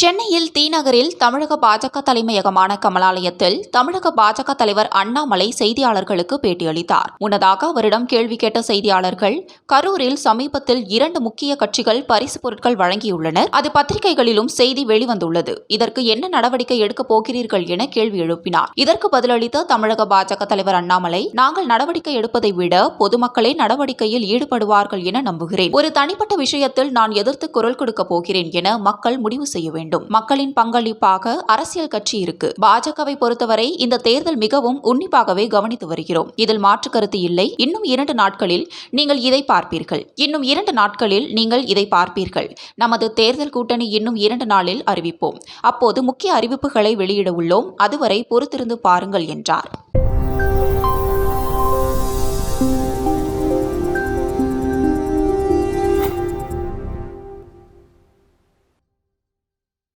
சென்னையில் தீநகரில் தமிழக பாஜக தலைமையகமான கமலாலயத்தில் தமிழக பாஜக தலைவர் அண்ணாமலை செய்தியாளர்களுக்கு பேட்டியளித்தார். முன்னதாக அவரிடம் கேள்வி கேட்ட செய்தியாளர்கள் கரூரில் சமீபத்தில் இரண்டு முக்கிய கட்சிகள் பரிசு பொருட்கள் வழங்கியுள்ளனர். அது பத்திரிகைகளிலும் செய்தி வெளிவந்துள்ளது. இதற்கு என்ன நடவடிக்கை எடுக்கப் போகிறீர்கள் என கேள்வி எழுப்பினார். இதற்கு பதிலளித்த தமிழக பாஜக தலைவர் அண்ணாமலை நாங்கள் நடவடிக்கை எடுப்பதை விட பொதுமக்களே நடவடிக்கையில் ஈடுபடுவார்கள் என நம்புகிறேன். ஒரு தனிப்பட்ட விஷயத்தில் நான் எதிர்த்து குரல் கொடுக்கப் போகிறேன் என மக்கள் முடிவு செய்ய வேண்டும். வேண்டும். மக்களின் பங்களிப்பாக அரசியல் கட்சி இருக்கு. பாஜகவை பொறுத்தவரை இந்த தேர்தல் மிகவும் உன்னிப்பாகவே கவனித்து வருகிறோம். இதில் மாற்று கருத்து இல்லை. இன்னும் இரண்டு நாட்களில் நீங்கள் இதை பார்ப்பீர்கள். இன்னும் இரண்டு நாட்களில் நீங்கள் இதை பார்ப்பீர்கள். நமது தேர்தல் கூட்டணி இன்னும் இரண்டு நாளில் அறிவிப்போம். அப்போது முக்கிய அறிவிப்புகளை வெளியிட உள்ளோம். அதுவரை பொறுத்திருந்து பாருங்கள் என்றார்.